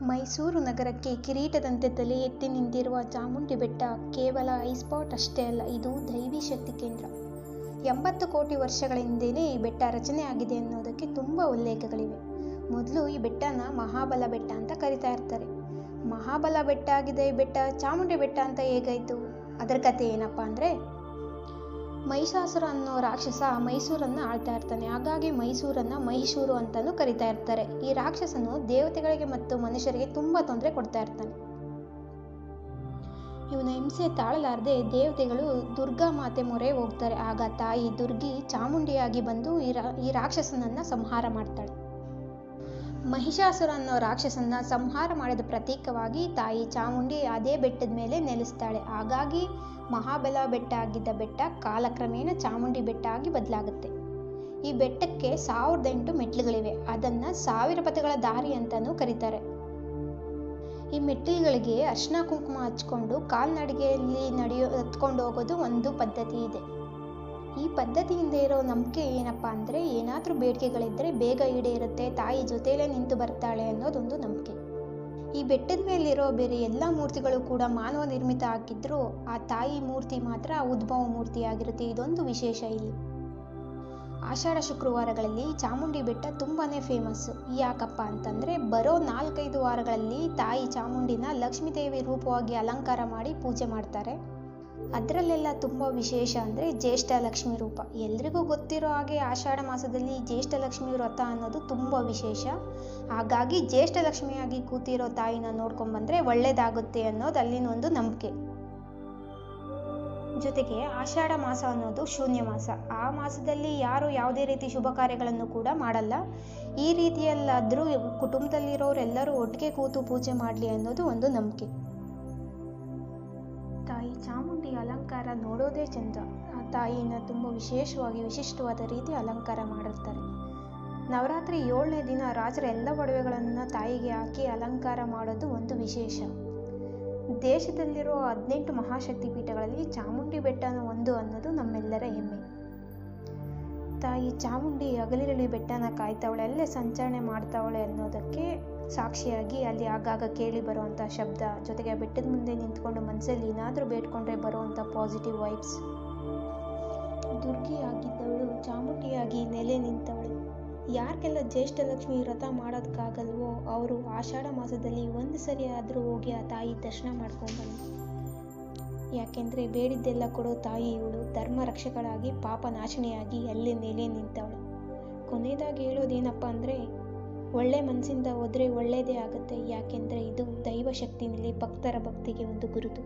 ಮೈಸೂರು ನಗರಕ್ಕೆ ಕಿರೀಟದಂತೆ ತಲೆ ಎತ್ತಿ ನಿಂತಿರುವ ಚಾಮುಂಡಿ ಬೆಟ್ಟ ಕೇವಲ ಐಸ್ಪಾಟ್ ಅಷ್ಟೇ ಅಲ್ಲ, ಇದು ದೈವಿ ಶಕ್ತಿ ಕೇಂದ್ರ. ಎಂಬತ್ತು ಕೋಟಿ ವರ್ಷಗಳ ಹಿಂದೆಯೇ ಈ ಬೆಟ್ಟ ರಚನೆ ಆಗಿದೆ ಅನ್ನೋದಕ್ಕೆ ತುಂಬ ಉಲ್ಲೇಖಗಳಿವೆ. ಮೊದಲು ಈ ಬೆಟ್ಟನ ಮಹಾಬಲ ಬೆಟ್ಟ ಅಂತ ಕರಿತಾ ಇರ್ತಾರೆ. ಮಹಾಬಲ ಬೆಟ್ಟ ಆಗಿದೆ ಈ ಬೆಟ್ಟ, ಚಾಮುಂಡಿ ಬೆಟ್ಟ ಅಂತ ಹೇಗಾಯಿತು? ಅದರ ಕತೆ ಏನಪ್ಪ ಅಂದರೆ ಮಹಿಷಾಸುರ ಅನ್ನೋ ರಾಕ್ಷಸ ಮೈಸೂರನ್ನು ಆಳ್ತಾ ಇರ್ತಾನೆ. ಹಾಗಾಗಿ ಮೈಸೂರನ್ನು ಮೈಸೂರು ಅಂತಲೂ ಕರಿತಾ ಇರ್ತಾರೆ. ಈ ರಾಕ್ಷಸನು ದೇವತೆಗಳಿಗೆ ಮತ್ತು ಮನುಷ್ಯರಿಗೆ ತುಂಬ ತೊಂದರೆ ಕೊಡ್ತಾ ಇರ್ತಾನೆ. ಇವನ ಹಿಂಸೆ ತಾಳಲಾರದೆ ದೇವತೆಗಳು ದುರ್ಗಾ ಮಾತೆ ಮೊರೆ ಹೋಗ್ತಾರೆ. ಆಗ ತಾಯಿ ದುರ್ಗಿ ಚಾಮುಂಡಿಯಾಗಿ ಬಂದು ಈ ರಾ, ಈ ರಾಕ್ಷಸನನ್ನು ಸಂಹಾರ ಮಾಡ್ತಾಳೆ. ಮಹಿಷಾಸುರ ಅನ್ನೋ ರಾಕ್ಷಸನ್ನ ಸಂಹಾರ ಮಾಡಿದ ಪ್ರತೀಕವಾಗಿ ತಾಯಿ ಚಾಮುಂಡಿ ಅದೇ ಬೆಟ್ಟದ ಮೇಲೆ ನೆಲೆಸ್ತಾಳೆ. ಹಾಗಾಗಿ ಮಹಾಬಲ ಬೆಟ್ಟ ಆಗಿದ್ದ ಬೆಟ್ಟ ಕಾಲಕ್ರಮೇಣ ಚಾಮುಂಡಿ ಬೆಟ್ಟ ಆಗಿ ಬದಲಾಗುತ್ತೆ. ಈ ಬೆಟ್ಟಕ್ಕೆ ಸಾವಿರದ ಎಂಟು ಮೆಟ್ಲುಗಳಿವೆ ಅದನ್ನು ಸಾವಿರ ಪಥಗಳ ದಾರಿ ಅಂತಲೂ ಕರೀತಾರೆ. ಈ ಮೆಟ್ಟಿಲುಗಳಿಗೆ ಅರ್ಶಿನ ಕುಂಕುಮ ಹಚ್ಕೊಂಡು ಕಾಲ್ನಡಿಗೆಯಲ್ಲಿ ನಡೆಯೋ ಹತ್ಕೊಂಡು ಹೋಗೋದು ಒಂದು ಪದ್ಧತಿ ಇದೆ. ಈ ಪದ್ಧತಿಯಿಂದ ಇರೋ ನಂಬಿಕೆ ಏನಪ್ಪ ಅಂದರೆ ಏನಾದರೂ ಬೇಡಿಕೆಗಳಿದ್ದರೆ ಬೇಗ ಈಡೇರುತ್ತೆ, ತಾಯಿ ಜೊತೆಯಲ್ಲೇ ನಿಂತು ಬರ್ತಾಳೆ ಅನ್ನೋದೊಂದು ನಂಬಿಕೆ. ಈ ಬೆಟ್ಟದ ಮೇಲಿರೋ ಬೇರೆ ಎಲ್ಲ ಮೂರ್ತಿಗಳು ಕೂಡ ಮಾನವ ನಿರ್ಮಿತ ಆಗಿದ್ದರೂ ಆ ತಾಯಿ ಮೂರ್ತಿ ಮಾತ್ರ ಉದ್ಭವ ಮೂರ್ತಿಯಾಗಿರುತ್ತೆ, ಇದೊಂದು ವಿಶೇಷ ಇಲ್ಲಿ. ಆಷಾಢ ಶುಕ್ರವಾರಗಳಲ್ಲಿ ಚಾಮುಂಡಿ ಬೆಟ್ಟ ತುಂಬಾ ಫೇಮಸ್ ಯಾಕಪ್ಪ ಅಂತಂದರೆ ಬರೋ ನಾಲ್ಕೈದು ವಾರಗಳಲ್ಲಿ ತಾಯಿ ಚಾಮುಂಡಿನ ಲಕ್ಷ್ಮೀದೇವಿ ರೂಪವಾಗಿ ಅಲಂಕಾರ ಮಾಡಿ ಪೂಜೆ ಮಾಡ್ತಾರೆ. ಅದರಲ್ಲೆಲ್ಲ ತುಂಬ ವಿಶೇಷ ಅಂದರೆ ಜ್ಯೇಷ್ಠ ಲಕ್ಷ್ಮಿ ರೂಪ. ಎಲ್ರಿಗೂ ಗೊತ್ತಿರೋ ಹಾಗೆ ಆಷಾಢ ಮಾಸದಲ್ಲಿ ಜ್ಯೇಷ್ಠ ಲಕ್ಷ್ಮಿ ವ್ರತ ಅನ್ನೋದು ತುಂಬ ವಿಶೇಷ. ಹಾಗಾಗಿ ಜ್ಯೇಷ್ಠ ಲಕ್ಷ್ಮಿಯಾಗಿ ಕೂತಿರೋ ತಾಯಿನ ನೋಡ್ಕೊಂಡ್ಬಂದ್ರೆ ಒಳ್ಳೆಯದಾಗುತ್ತೆ ಅನ್ನೋದು ಅಲ್ಲಿನ ಒಂದು ನಂಬಿಕೆ. ಜೊತೆಗೆ ಆಷಾಢ ಮಾಸ ಅನ್ನೋದು ಶೂನ್ಯ ಮಾಸ. ಆ ಮಾಸದಲ್ಲಿ ಯಾರು ಯಾವುದೇ ರೀತಿ ಶುಭ ಕಾರ್ಯಗಳನ್ನು ಕೂಡ ಮಾಡಲ್ಲ. ಈ ರೀತಿಯಲ್ಲಾದರೂ ಕುಟುಂಬದಲ್ಲಿರೋರೆಲ್ಲರೂ ಒಟ್ಟಿಗೆ ಕೂತು ಪೂಜೆ ಮಾಡಲಿ ಅನ್ನೋದು ಒಂದು ನಂಬಿಕೆ. ತಾಯಿ ಚಾಮುಂಡಿ ಅಲಂಕಾರ ನೋಡೋದೇ ಚಂದ. ಆ ತಾಯಿನ ತುಂಬ ವಿಶೇಷವಾಗಿ, ವಿಶಿಷ್ಟವಾದ ರೀತಿ ಅಲಂಕಾರ ಮಾಡಿರ್ತಾರೆ. ನವರಾತ್ರಿ ಏಳನೇ ದಿನ ರಾಜರ ಎಲ್ಲ ಒಡವೆಗಳನ್ನು ತಾಯಿಗೆ ಹಾಕಿ ಅಲಂಕಾರ ಮಾಡೋದು ಒಂದು ವಿಶೇಷ. ದೇಶದಲ್ಲಿರೋ ಹದಿನೆಂಟು ಮಹಾಶಕ್ತಿ ಪೀಠಗಳಲ್ಲಿ ಚಾಮುಂಡಿ ಬೆಟ್ಟನ ಒಂದು ಅನ್ನೋದು ನಮ್ಮೆಲ್ಲರ ಹೆಮ್ಮೆ. ತಾಯಿ ಚಾಮುಂಡಿ ಹಗಲಿರಲಿ ಬೆಟ್ಟನ ಕಾಯ್ತಾವಳೆ, ಅಲ್ಲೇ ಸಂಚರಣೆ ಮಾಡ್ತಾವಳೆ ಅನ್ನೋದಕ್ಕೆ ಸಾಕ್ಷಿಯಾಗಿ ಅಲ್ಲಿ ಆಗಾಗ ಕೇಳಿ ಬರುವಂಥ ಶಬ್ದ. ಜೊತೆಗೆ ಆ ಬೆಟ್ಟದ ಮುಂದೆ ನಿಂತ್ಕೊಂಡು ಮನಸ್ಸಲ್ಲಿ ಏನಾದರೂ ಬೇಡ್ಕೊಂಡ್ರೆ ಬರುವಂಥ ಪಾಸಿಟಿವ್ ವೈಬ್ಸ್ ದುರ್ಗಿ ಆಗಿದ್ದವಳು ಚಾಮುಂಡಿಯಾಗಿ ನೆಲೆ ನಿಂತವಳು. ಯಾರಿಗೆಲ್ಲ ಜ್ಯೇಷ್ಠ ಲಕ್ಷ್ಮಿ ವ್ರತ ಮಾಡೋದಕ್ಕಾಗಲ್ವೋ, ಅವರು ಆಷಾಢ ಮಾಸದಲ್ಲಿ ಒಂದು ಸರಿ ಆದರೂ ಹೋಗಿ ಆ ತಾಯಿ ದರ್ಶನ ಮಾಡ್ಕೊಂಡ್ಬನ್ನಿ ಯಾಕೆಂದರೆ ಬೇಡಿದ್ದೆಲ್ಲ ಕೊಡೋ ತಾಯಿ ಇವಳು ಧರ್ಮ ರಕ್ಷಕಳಾಗಿ ಪಾಪ ನಾಶಿನಿಯಾಗಿ ಅಲ್ಲಿ ಮೇಲೆ ನಿಂತವಳು. ಕೊನೆಯದಾಗಿ ಹೇಳೋದೇನಪ್ಪ ಅಂದರೆ, ಒಳ್ಳೆ ಮನಸ್ಸಿಂದ ಹೋದರೆ ಒಳ್ಳೆಯದೇ ಆಗುತ್ತೆ, ಯಾಕೆಂದರೆ ಇದು ದೈವ ಶಕ್ತಿನಲ್ಲಿ ಭಕ್ತರ ಭಕ್ತಿಗೆ ಒಂದು ಗುರುತು.